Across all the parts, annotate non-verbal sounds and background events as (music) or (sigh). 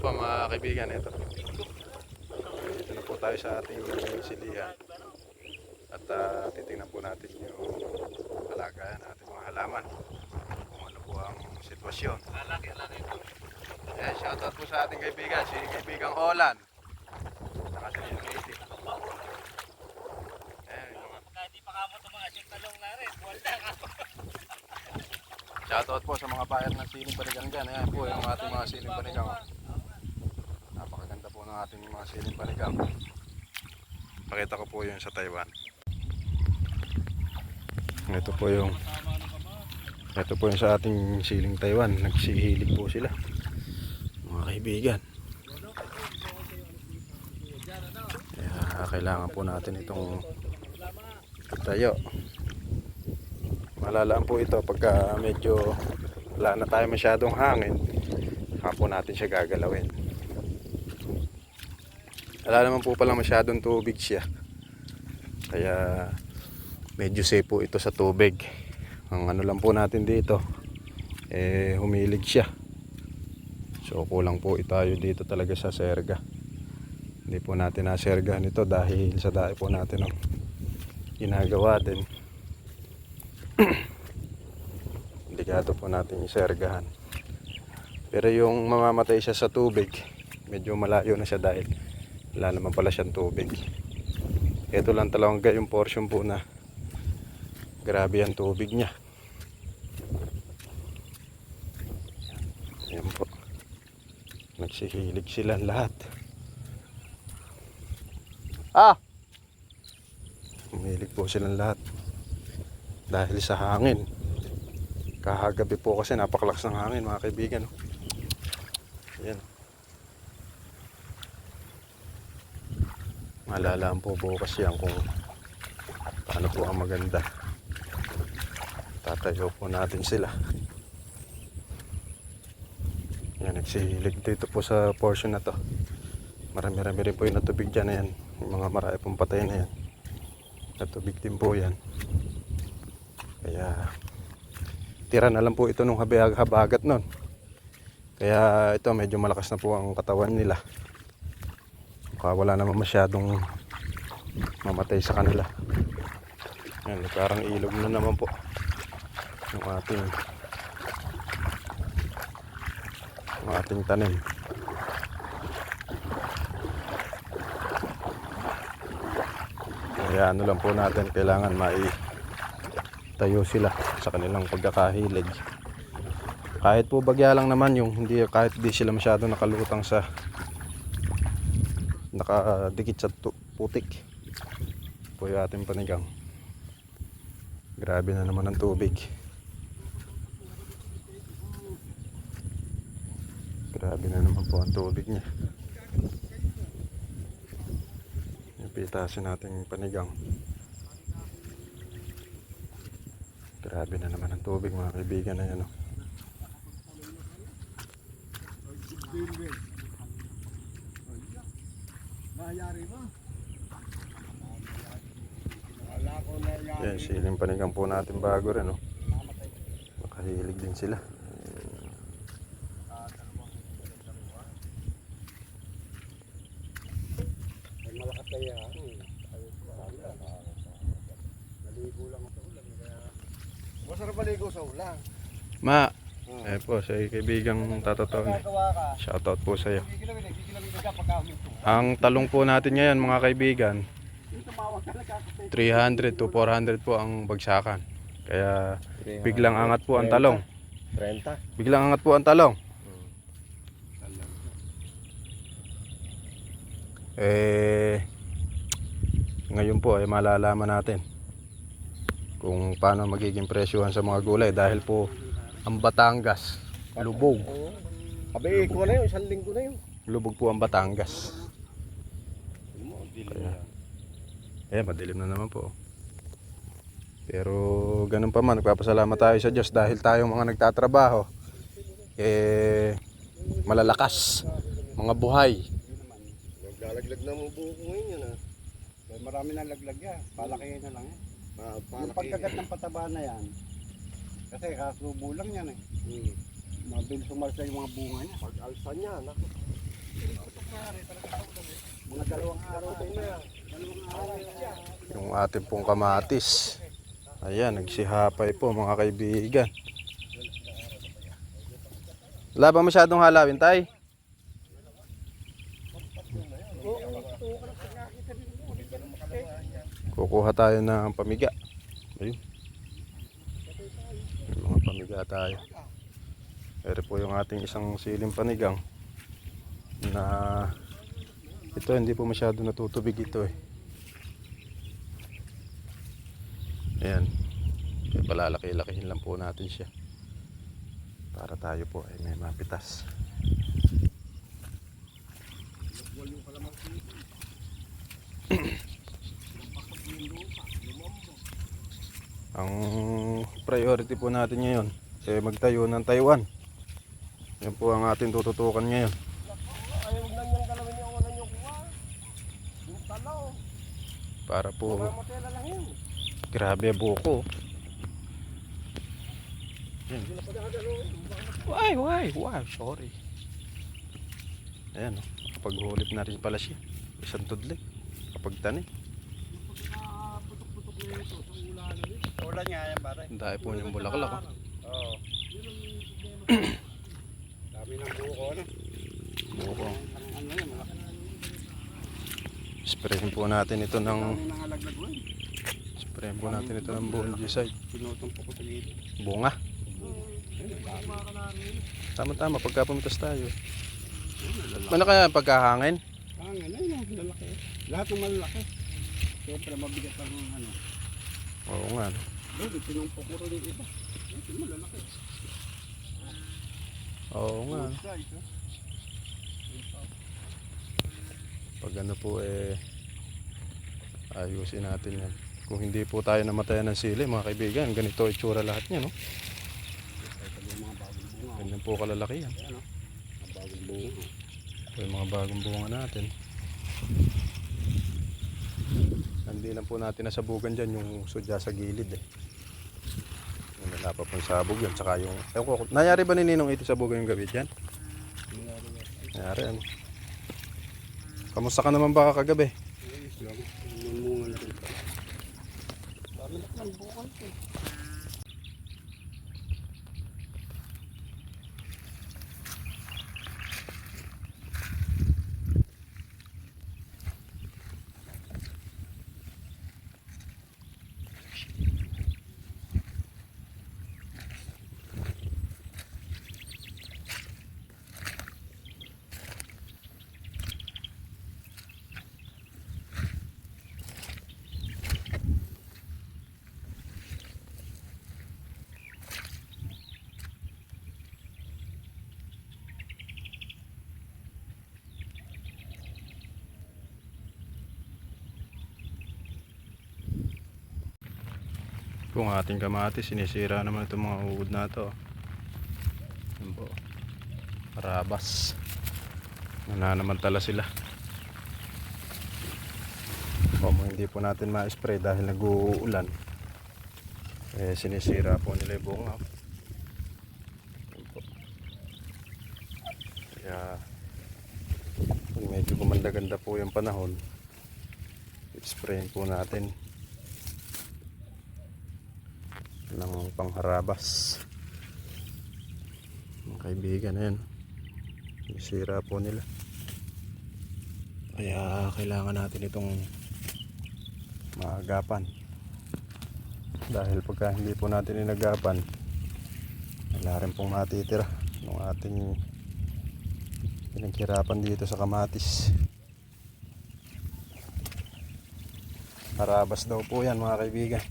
po mga kaibigan, ito. Dito na po tayo sa ating silihan. At ah, titingnan po natin yung kalagayan ng ating mga halaman. Kung ano po ang sitwasyon. Eh, shoutout po sa ating kaibigan, si kaibigang Olan. Eh, yung mga Hindi pa kamo mga asik talong na rin. Wala ka. Shoutout po sa mga buyer ng siling panigang dyan. Ayan po yung ating mga siling panigang. Ating mga siling panigang. Pakita ko po yun sa Taiwan. Ito po yung ito po yung sa ating siling Taiwan. Nagsihilig po sila. Mga kaibigan. Kaya kailangan po natin itong tayo. Malalaan po ito pagka medyo wala na tayo masyadong hangin. Saka po natin siya gagalawin. Wala naman po pala masyadong tubig siya. Kaya medyo safe po ito sa tubig. Ang ano lang po natin dito, eh humilig siya. So kulang po tayo dito talaga sa serga. Hindi po natin nasergahan ito dahil sa dahil po natin ang ginagawa din. (clears throat) Delikado po natin isergahan. Pero yung mamamatay siya sa tubig, medyo malayo na siya dahil wala naman pala siyang tubig. Ito lang talaga yung portion po na grabe ang tubig niya. Yan po. Nagsihilig silang lahat. Ah! Umilig po silang lahat. Dahil sa hangin. Kahagabi po kasi napakalakas ng hangin mga kaibigan. Ayan. Malalaan po bukas yan kung paano po ang maganda. Tatayo po natin sila. Yan, nagsihilig dito po sa portion na to. Marami-rami rin po yung natubig dyan na yan. Yung mga marami pong patay na yan. Natubig din po yan. Kaya tira na lang po ito nung habag habagat nun. Kaya ito medyo malakas na po ang katawan nila. Mukha wala naman masyadong mamatay sa kanila. Yan, parang ilog na naman po yung ating yung ating tanim. Kaya ano lang po natin, kailangan mai tayo sila sa kanilang pagkakahilig. Kahit po bagya lang naman yung hindi kahit di sila masyado nakalutang sa nakadikit sa putik. Po yung ating panigang. Grabe na naman ang tubig. Grabe na naman po ang tubig niya. Ipitasin natin yung panigang. Grabe na naman ang tubig mga kaibigan na yan. Oh. Mayari mo. Wala ko na yan. Yan, siling panigang po natin bago rin. Oh. Makahilig din sila. Malakas kaya. Naligo lang sa ulan. Masarap maligo sa ulan. Ma, eh po, sa kaibigang ka. Shoutout po sa iyo. Ang talong po natin ngayon mga kaibigan, Yung tumawag ka nagkakapit. 300 to 400 po ang bagsakan. Kaya biglang angat po ang talong. 30. Biglang angat po ang talong. Eh, ngayon po ay malalaman natin kung paano magiging presyuhan sa mga gulay dahil po ang Batangas, lubog. Abi, ko na yun. Isang linggo na yun. Lubog po ang Batangas. Kaya, eh, madilim na naman po. Pero ganun pa man, nagpapasalamat tayo sa Diyos dahil tayong mga nagtatrabaho, eh, malalakas, mga buhay. Naglalaglag na mo buhok ko ngayon yan ah. Marami na laglag yan. Palakihin na lang yan. Ah, yung pagkagat ng pataba na yan, kasi kasubo lang yan eh. Hmm. Mabilis umalsa yung mga bunga niya. Pag alsa niya, naku. Mga dalawang araw din na. Dalawang araw yan. Yung ating pong kamatis. Ayan, nagsihapay po mga kaibigan. Wala ba masyadong halawin, tay? Kukuha tayo ng pamiga. Ayun. Pamiga tayo. Pero po yung ating isang siling panigang na ito hindi po masyado natutubig ito eh. Ayan. Kaya palalaki-lakihin lang po natin siya. Para tayo po ay may mapitas. (clears throat) Ang priority po natin ngayon ay magtayo ng Taiwan. Yan po ang ating tututukan ngayon. Para po grabe buko. Yan. Why, why, why? Sorry. Ayan, oh. kapag hulip na rin pala siya. Isang tudlik. Kapag tani. Putok-putok na ito sa ulan na nga yan, pare. Ang dahil po niyang bulaklak. Oh. Oo. Dami ng buko, ano? Buko. Ang ano yan. Sprayin po natin ito ng Dami ng sprayin po natin ito ng fungicide. Pinutumpok ko sa gilid. Bunga. Tama-tama pagka pumitas tayo. Ano kaya pagkahangin? Ah, nga na yun, lalaki. Lahat ng malalaki. Siyempre, mabigat ang ano. Oo nga. Oo nga. Pag ano po eh ayusin natin yan. Kung hindi po tayo namatayan ng sili mga kaibigan, ganito itsura lahat niya no. Ganyan po kalalaki yan. Ito yung mga bagong bunga natin. Hindi lang po natin nasabugan dyan yung sudya sa gilid eh. Yung wala pa pong sabog yan. Tsaka yung... Ewan ko, nayari ba ni Ninong ito sabugan yung gabi dyan? Nayari ano. Kamusta ka naman baka kagabi? Ayos. Yung bunga na rin. Dami na ng bunga ito. Kung ating kamatis, sinisira naman itong mga uod na to. Yan po. Karabas. Nananamantala sila. Kung hindi po natin ma-spray dahil nag-uulan, eh sinisira po nila yung bunga. Kaya medyo gumanda-ganda po yung panahon, sprayin po natin ng pangharabas. Mga kaibigan na yan sira po nila. Kaya kailangan natin itong maagapan. Dahil pagka hindi po natin inagapan wala rin pong matitira ng ating pinaghirapan dito sa kamatis. Harabas daw po yan mga kaibigan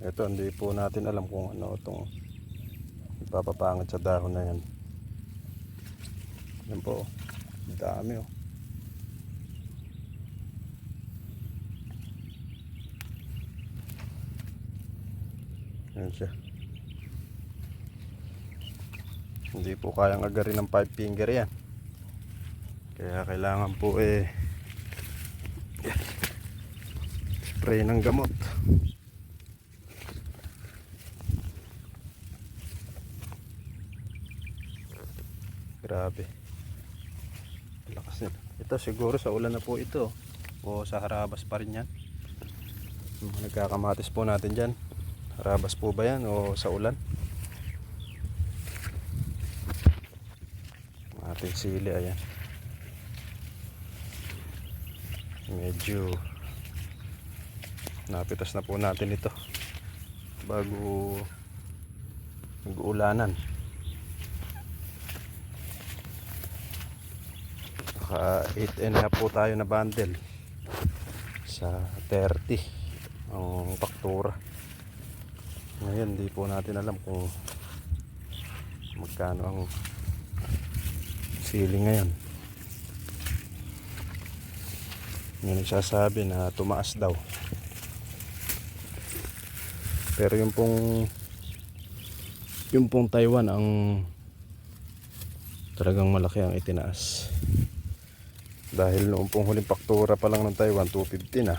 Ito, hindi po natin alam kung ano itong ipapapangit sa dahon na yan. Yan po, ang dami oh. Yan siya. Hindi po kayang agarin ng five finger yan. Kaya kailangan po eh spray ng gamot. Grabe. Lakas nila. Ito siguro sa ulan na po ito. O sa harabas pa rin yan. Nagkakamatis po natin dyan. Harabas po ba yan o sa ulan? Ating sili ayan. Medyo napitas na po natin ito bago mag-uulanan. Naka 8 and a half po tayo na bundle sa 30 ang faktura. Ngayon, di po natin alam kung magkano ang ceiling ngayon. May nagsasabi na tumaas daw. Pero yung pong yung pong Taiwan ang talagang malaki ang itinaas. Dahil noong pong huling faktura pa lang ng Taiwan, 250 na.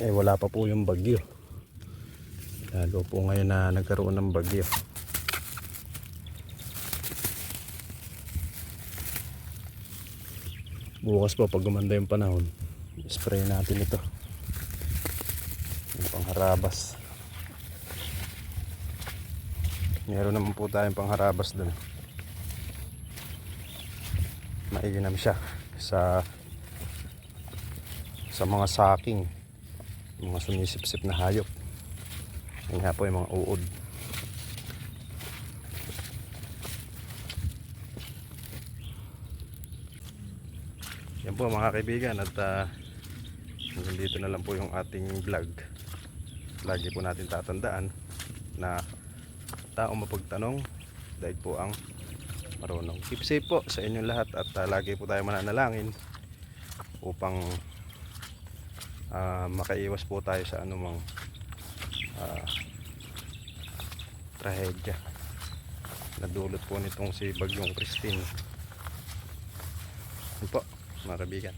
Eh wala pa po yung bagyo. Lalo po ngayon na nagkaroon ng bagyo. Bukas po pag gumanda yung panahon, spray natin ito. Yung pangharabas. Meron naman po tayong pangharabas dun. Mainam siya sa sa mga saking mga sumisip-sip na hayop. Yan nga po yung mga uod. Yan po mga kaibigan at uh, dito na lang po yung ating vlog. Lagi po natin tatandaan na taong mapagtanong dahil po ang marunong. Keep safe po sa inyong lahat at uh, lagi po tayo mananalangin upang uh, makaiwas po tayo sa anumang uh, trahedya nadulot po nitong si Bagyong Christine. Yun po, mga kabigan.